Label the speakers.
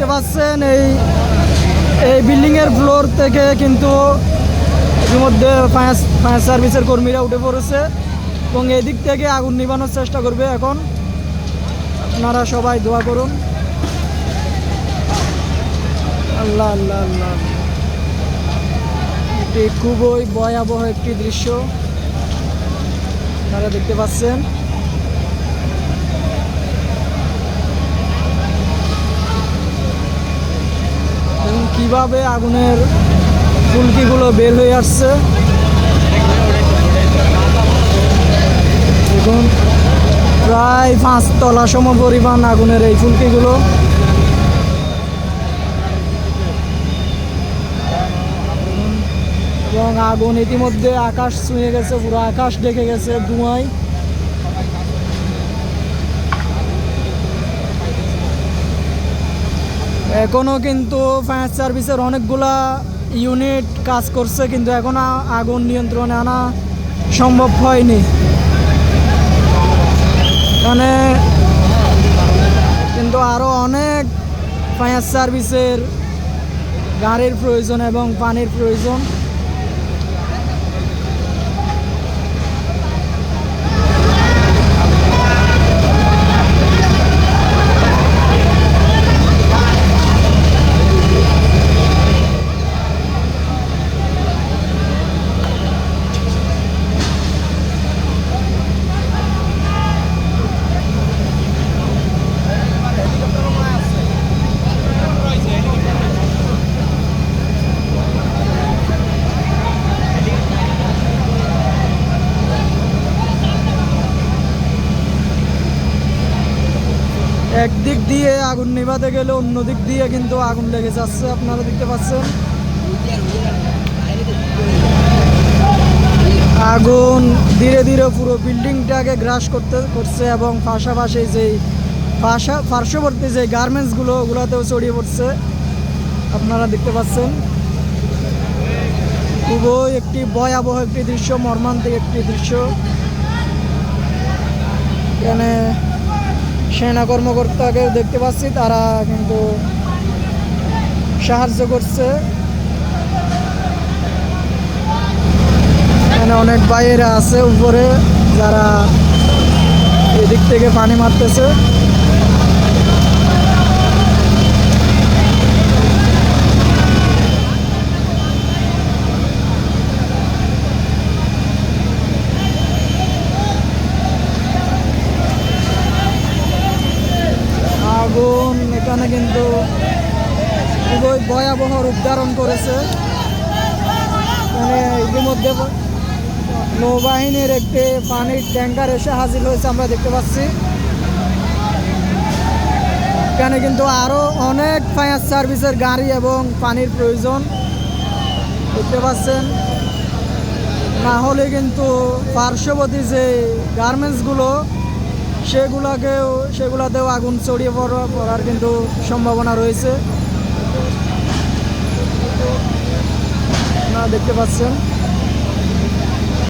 Speaker 1: দেখতে পাচ্ছেন, এই এই বিল্ডিংয়ের ফ্লোর থেকে কিন্তু ইতিমধ্যে ফায়ার ফায়ার সার্ভিসের কর্মীরা উঠে পড়েছে এবং এদিক থেকে আগুন নিবানোর চেষ্টা করবে এখন। আপনারা সবাই দোয়া করুন। আল্লাহ আল্লাহ আল্লাহ। এটি খুবই ভয়াবহ একটি দৃশ্য। আপনারা দেখতে পাচ্ছেন এবং কীভাবে আগুনের ফুলকিগুলো বের হয়ে আসছে? দেখুন, প্রায় পাঁচ তলা সম পরিমাণ আগুনের এই ফুলকিগুলো। এবং আগুন ইতিমধ্যে আকাশ ছুঁয়ে গেছে, পুরো আকাশ ডেকে গেছে, ধোঁয়ায়। এখনও কিন্তু ফায়ার সার্ভিসের অনেকগুলা ইউনিট কাজ করছে, কিন্তু এখনও আগুন নিয়ন্ত্রণে আনা সম্ভব হয়নি। মানে কিন্তু আরও অনেক ফায়ার সার্ভিসের গাড়ির প্রয়োজন এবং পানির প্রয়োজন। একদিক দিয়ে আগুন নিভাতে গেলে অন্য দিক দিয়ে কিন্তু আগুন লেগে যাচ্ছে, আপনারা দেখতে পাচ্ছেন। আগুন ধীরে ধীরে পুরো বিল্ডিংটাকে গ্রাস করতে করছে এবং পাশাপাশি যেই পাশা পার্শ্ববর্তী যে গার্মেন্টসগুলো ওগুলোতেও ছড়িয়ে পড়ছে। আপনারা দেখতে পাচ্ছেন। খুবই একটি ভয়াবহ একটি দৃশ্য, মর্মান্তিক একটি দৃশ্য। এখানে সেনা কর্মকর্তাকে দেখতে পাচ্ছি, তারা কিন্তু সাহায্য করছে। এখানে অনেক বাইরে আছে উপরে, যারা এদিক থেকে পানি মারতেছে আগুন এখানে কিন্তু খুবই ভয়াবহ রূপ ধারণ করেছে। মানে ইতিমধ্যে নৌবাহিনীর একটি পানির ট্যাঙ্কার এসে হাজির হয়েছে, আমরা দেখতে পাচ্ছি। এখানে কিন্তু আরও অনেক ফায়ার সার্ভিসের গাড়ি এবং পানির প্রয়োজন দেখতে পাচ্ছেন। না হলে কিন্তু পার্শ্ববর্তী যে গার্মেন্টসগুলো সেগুলাকেও সেগুলাতেও আগুন ছড়িয়ে পড়া পড়ার কিন্তু সম্ভাবনা রয়েছে। না দেখতে পাচ্ছেন।